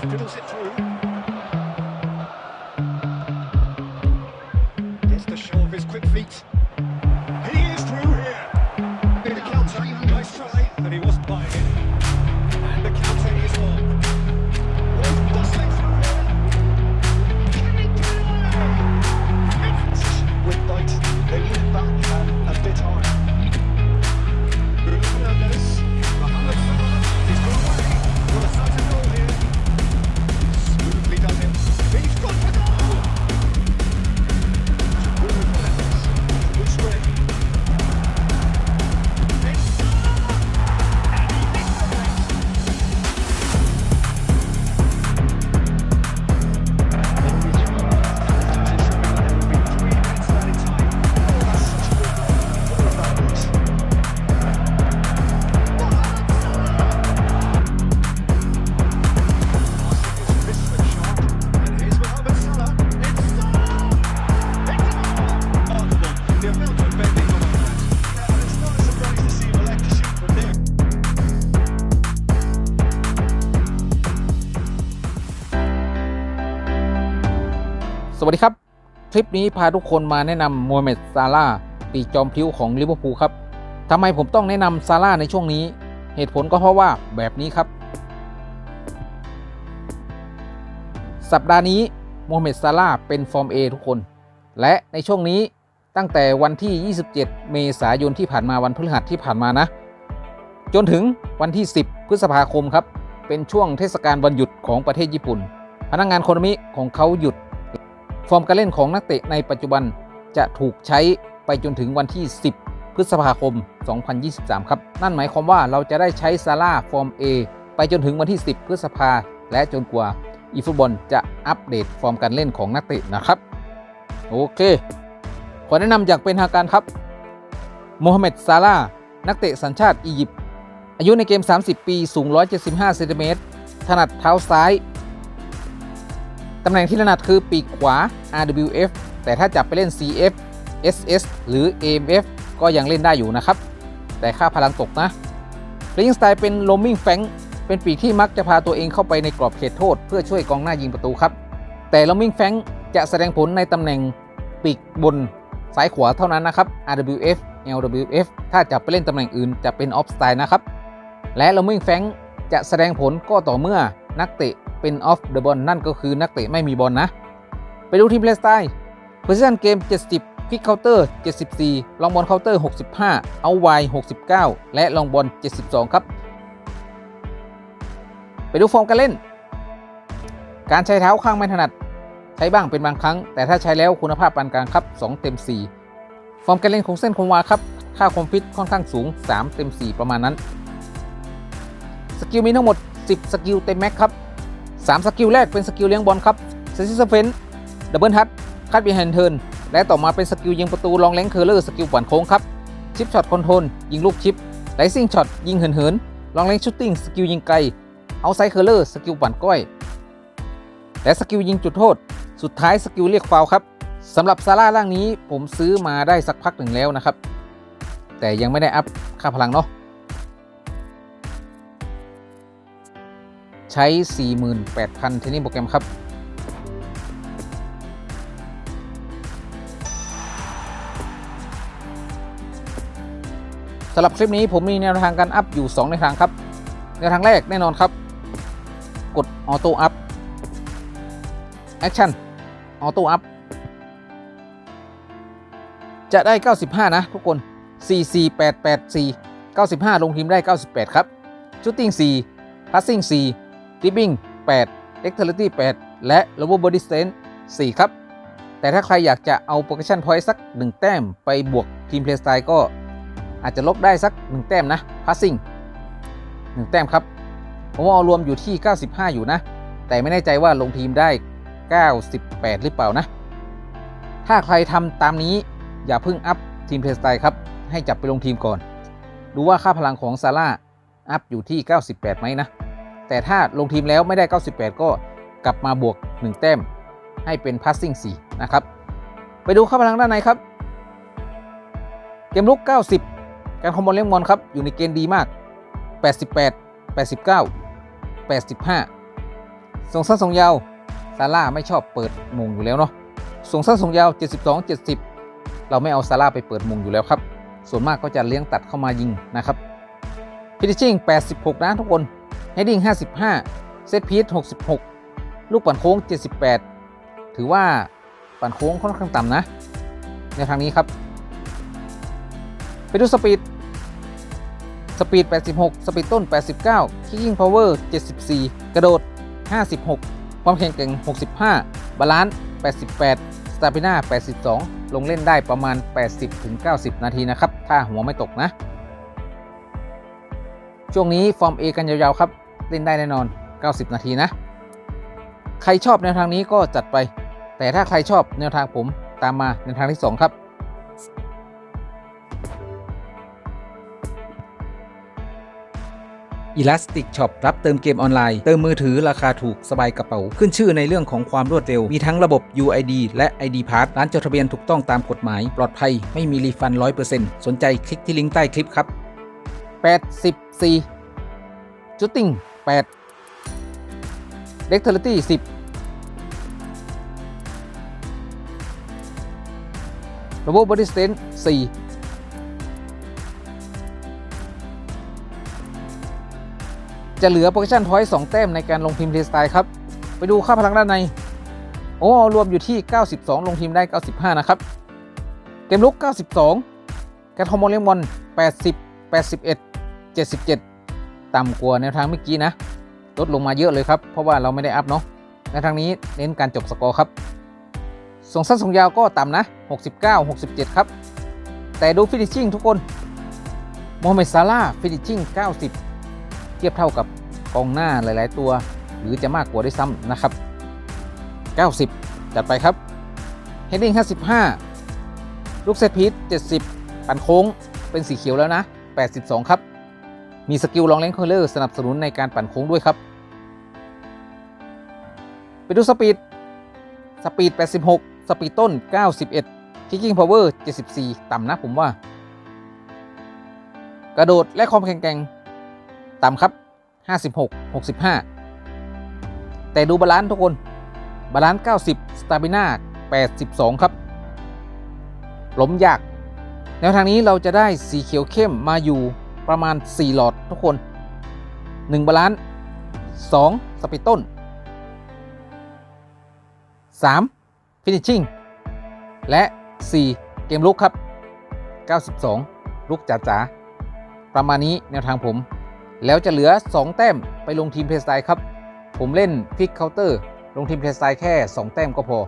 Fiddles it through. ลิปนี้พาทุกคนมาแนะนำโมฮัมเหม็ดซาร่าปีจอมพลิ้วของลิเวอร์พูลครับทำไมผมต้องแนะนำซาร่าในช่วงนี้ เหตุผลก็เพราะว่าแบบนี้ครับ สัปดาห์นี้โมฮัมเหม็ดซาร่าเป็นฟอร์ม A ทุกคน และในช่วงนี้ตั้งแต่วันที่ 27 เมษายนที่ผ่านมาวันพฤหัสที่ผ่านมานะ จนถึงวันที่ 10 พฤษภาคมครับ เป็นช่วงเทศกาลวันหยุดของประเทศญี่ปุ่น พนักงานโคโนมิของเขาหยุด ฟอร์มการเล่นของนักเตะในปัจจุบันจะถูกใช้ไปจนถึงวันที่ 10 พฤษภาคม 2023 ครับ นั่นหมายความว่าเราจะได้ใช้ซาร่าฟอร์ม A ไปจนถึงวันที่ 10 พฤษภาและจนกว่าอีฟุตบอลจะอัปเดตฟอร์มการเล่นของนักเตะนะครับโอเค ขอแนะนำอย่างเป็นทางการครับโมฮัมเหม็ดซาร่านักเตะสัญชาติอียิปต์อายุในเกม 30 ปี สูง 175 เซนติเมตรถนัดเท้าซ้าย ตำแหน่งที่ถนัดคือปีกขวา RWF แต่ถ้าจับไปเล่น CF SS หรือ AMF ก็ยังเล่นได้อยู่นะครับ แต่ค่าพลังตกนะ Playing Style เป็น Roaming f a n k เป็นปีกที่มักจะพาตัวเองเข้าไปในกรอบเขตโทษ เพื่อช่วยกองหน้ายิงประตูครับ แต่ Roaming f a n k จะแสดงผลในตำแหน่งปีกบนซ้ายขวาเท่านั้นนะครับ RWF LWF ถ้าจับไปเล่นตำแหน่งอื่นจะเป็น Off Style นะครับ และ Roaming f a n k จะแสดงผลก็ต่อเมื่อนักเตะ เป็น off the ball นั่นก็คือนักเตะไม่มีบอลนะไปดูทีม play style position เกม70 kick counter 74 ลองบอล counter 65 เอาไว69 และลองบอล 72 ครับ ไปดูฟอร์มการเล่น การใช้เท้าข้างไม่ถนัด ใช้บ้างเป็นบางครั้ง แต่ถ้าใช้แล้วคุณภาพปานกลางครับ 2 เต็ม 4 ฟอร์มการเล่นของเส้นคงวาครับ ค่าความฟิตค่อนข้างสูง 3 เต็ม 4 ประมาณนั้น สกิลมีทั้งหมด 10 สกิลเต็มแม็กครับ 3 สกิลแรกเป็นสกิลเลี้ยงบอลครับเซซิสเฟนดับเบิลทัชคัดบีแฮนเทิร์นและต่อมาเป็นสกิลยิงประตูลองแรงเคอร์เลอร์สกิลปั่นโค้งครับชิปช็อตคอนโทรลยิงลูกชิปไลซิ่งช็อตยิงเหินเหินลองแรงชูตติ้งสกิลยิงไกลเอาไซเคอร์เลอร์สกิลปั่นก้อย และสกิลยิงจุดโทษ สุดท้ายสกิลเรียกฟาวครับสำหรับซาร่าร่างนี้ผมซื้อมาได้สักพักหนึ่งแล้วนะครับ แต่ยังไม่ได้อัพค่าพลังเนาะ ใช้ 48,000 เทนนิสโปรแกรมครับสำหรับคลิปนี้ผมมีแนวทางการอัพอยู่ 2 ในวทางครับ แนวทางแรกแน่นอนครับ กดออโต้อัพแอคชั่นออโต้อัพจะได้ 95 นะ ทุกคน 44884 95 ลงทีมได้ 98 ครับชูตติ้ง4 passing 4 dribbling 8 e x t e r i t y 8 และ lower body strength 4ครับ แต่ถ้าใครอยากจะเอา progression point สัก 1 แต้มไปบวกทีม play style ก็อาจจะลบได้สัก 1 แต้มนะ passing 1 แต้มครับ ผมว่าเอารวมอยู่ที่ 95 อยู่นะ แต่ไม่แน่ใจว่าลงทีมได้ 98 หรือเปล่านะ ถ้าใครทำตามนี้อย่าเพิ่งอัพทีม play style ครับ ให้จับไปลงทีมก่อน ดูว่าค่าพลังของซาร่าอัพอยู่ที่ 98 ไหมนะ แต่ถ้าลงทีมแล้วไม่ได้ 98 ก็กลับมาบวก 1 แต้ม ให้เป็น passing 4 นะครับ ไปดูค่าพลังด้านในครับ เกมลุก 90 การคอมบอลเลี้ยงบอลครับ อยู่ในเกณฑ์ดีมาก 88 89 85 ส่งสั้นส่งยาว ซาร่าไม่ชอบเปิดมงอยู่แล้วเนาะ ส่งสั้นส่งยาว 72 70 เราไม่เอาซาร่าไปเปิดมงอยู่แล้วครับ ส่วนมากก็จะเลี้ยงตัดเข้ามายิงนะครับ ฟินิชชิ่ง86 นะทุกคน ฮดดิ้ง 55 เซตพีท66 ลูกปั่นโค้ง 78 ถือว่าปั่นโค้งค่อนข้างต่ำนะ ในทางนี้ครับ ไปดูสปีด สปีด 86 สปีดต้น 89 คิกกิ้งพาวเวอร์ 74 กระโดด 56 ความแข็งแกร่ง 65 บาลานซ์ 88 สตาปิน่า 82 ลงเล่นได้ประมาณ 80-90 นาทีนะครับ ถ้าหัวไม่ตกนะช่วงนี้ ฟอร์ม A กันยาวๆ ครับ เล่นได้แน่นอน 90 นาทีนะ ใครชอบแนวทางนี้ก็จัดไป แต่ถ้าใครชอบแนวทางผมตามมาแนวทางที่ 2 ครับอ Elastic Shop รับเติมเกมออนไลน์ เติมมือถือราคาถูกสบายกระเป๋า ขึ้นชื่อในเรื่องของความรวดเร็ว มีทั้งระบบ UID และ ID Pass ร้านจดทะเบียนถูกต้องตามกฎหมาย ปลอดภัยไม่มีรีฟัน 100%สนใจคลิกที่ลิงก์ใต้คลิปครับ 84จุดติ้ง 8 Dexterity 10ระบบ Body Stand 4จะเหลือโปร c ชั่นพอยต์2แต้มในการลงพิมพ์เพลสไตล์ครับ ไปดูค่าพลังด้านใน โอ้รวมอยู่ที่ 92 ลงพิมพ์ได้ 95 นะครับ เกมลุก 92แกทอมโมเลมอน80 81 77 ต่ำกว่าแนวทางเมื่อกี้นะ ลดลงมาเยอะเลยครับ เพราะว่าเราไม่ได้อัพเนาะในทางนี้เน้นการจบสกอร์ครับส่งสั้นส่งยาวก็ต่ำนะ 69 67 ครับ แต่ดูฟินิชชิ่งทุกคนโมฮัมเหม็ดซาร่าฟินิชชิ่ง 90 เทียบเท่ากับกองหน้าหลาย ๆ ตัว หรือจะมากกว่าด้วยซ้ำนะครับ 90 จัดไปครับเฮดดิ้ง55 ลูกเซตพีท70 ปั่นโค้งเป็นสีเขียวแล้วนะ 82 ครับ มีสกิลลองเล้งคอลเลอร์สนับสนุนในการปั่นโค้งด้วยครับ ไปดูสปีด สปีด 86 สปีดต้น 91 คิกกิ้งพาวเวอร์ 74 ต่ำนะผมว่า กระโดดและความแข็งแกร่งต่ำครับ 56 65 แต่ดูบาลานซ์ทุกคน บาลานซ์ 90 สตาบิน่า 82 ครับล้มยาก แนวทางนี้เราจะได้สีเขียวเข้มมาอยู่ ประมาณ 4 หลอดทุกคน 1 บาลานซ์2สปีดต้น 3 ฟินิชชิ่ง และ 4 เกมลุกครับ 92 ลุกจ๋าจ๋าๆประมาณนี้แนวทางผม แล้วจะเหลือ 2 แต้มไปลงทีมเพลสไตล์ครับ ผมเล่นพิกเคาน์เตอร์ ลงทีมเพลสไตล์แค่ 2 แต้มก็พอ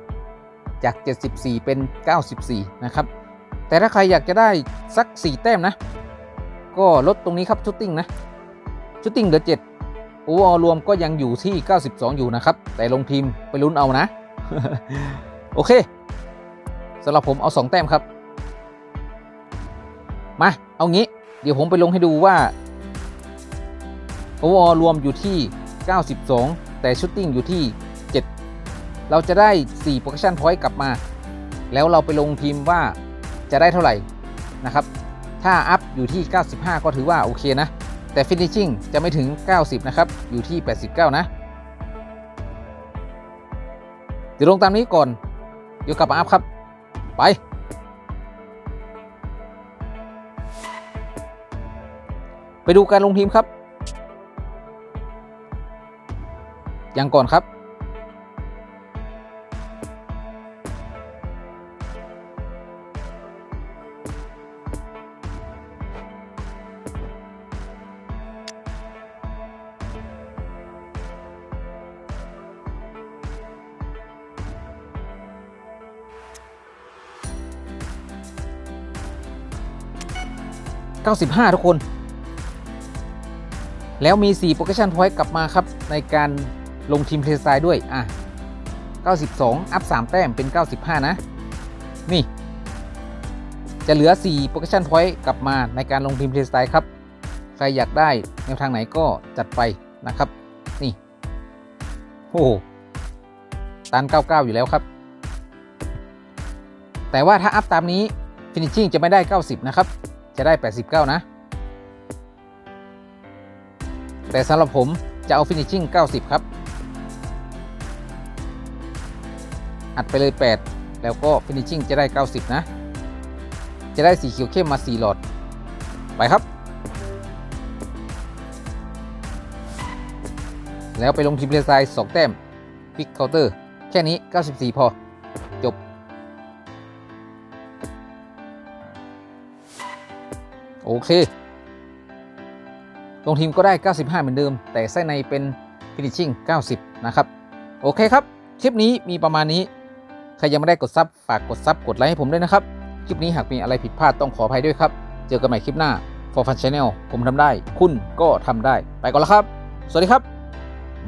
จาก 74 เป็น 94 นะครับ แต่ถ้าใครอยากจะได้สัก 4 แต้มนะ ก็ลดตรงนี้ครับชุดติ้งนะชุดติ้งเหลือ7โอเวอร์รวมก็ยังอยู่ที่ 92 อยู่นะครับ แต่ลงทีมไปลุ้นเอานะ โอเคสำหรับผมเอา 2 แต้มครับ มาเอางี้ เดี๋ยวผมไปลงให้ดูว่าโอเวอร์รวมอยู่ที่ 92 แต่ชุดติ้งอยู่ที่ 7 เราจะได้4โปร c ชั่นพอยต์กลับมา แล้วเราไปลงทีมว่าจะได้เท่าไหร่นะครับ ถ้าอัพอยู่ที่ 95 ก็ถือว่าโอเคนะ แต่ Finishing จะไม่ถึง 90 นะครับ อยู่ที่ 89 นะ เดี๋ยวลงตามนี้ก่อน เดี๋ยวกลับมาอัพครับ ไป ไปดูการลงทีมครับอย่างก่อนครับ 95 ทุกคน แล้วมี4โปร c ชั่นพอยต์กลับมาครับ ในการลงทีมเพลย์สไตล์ด้วย อะ 92 อัพ 3 แต้มเป็น 95 นะ นี่ จะเหลือ4โปร c ชั่นพอยต์กลับมาในการลงทีมเพลย์สไตล์ครับ ใครอยากได้แนวทางไหนก็จัดไปนะครับ นี่ โอ้ตัน 99 อยู่แล้วครับ แต่ว่าถ้าอัพตามนี้ Finishing จะไม่ได้ 90 นะครับ จะได้ 89 นะ แต่สำหรับผมจะเอา finishing 90 ครับ อัดไปเลย 8 แล้วก็ finishing จะได้ 90 นะ จะได้สีเขียวเข้มมา 4 หลอด ไปครับ แล้วไปลงทีมเลไซด์2แต้ม พิกเคาน์เตอร์ แค่นี้ 94 พอ จบ โอเค ลงทีมก็ได้ 95 เหมือนเดิม แต่ไส้ในเป็น finishing 90 นะครับ โอเคครับ คลิปนี้มีประมาณนี้ ใครยังไม่ได้กดซับฝากกดซับกดไลค์ให้ผมด้วยนะครับ คลิปนี้หากมีอะไรผิดพลาดต้องขออภัยด้วยครับ เจอกันใหม่คลิปหน้า For Fun Channel ผมทำได้ คุณก็ทำได้ ไปก่อนแล้วครับ สวัสดีครับ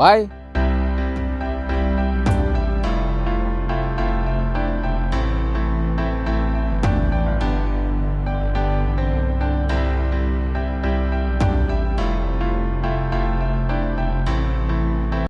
บาย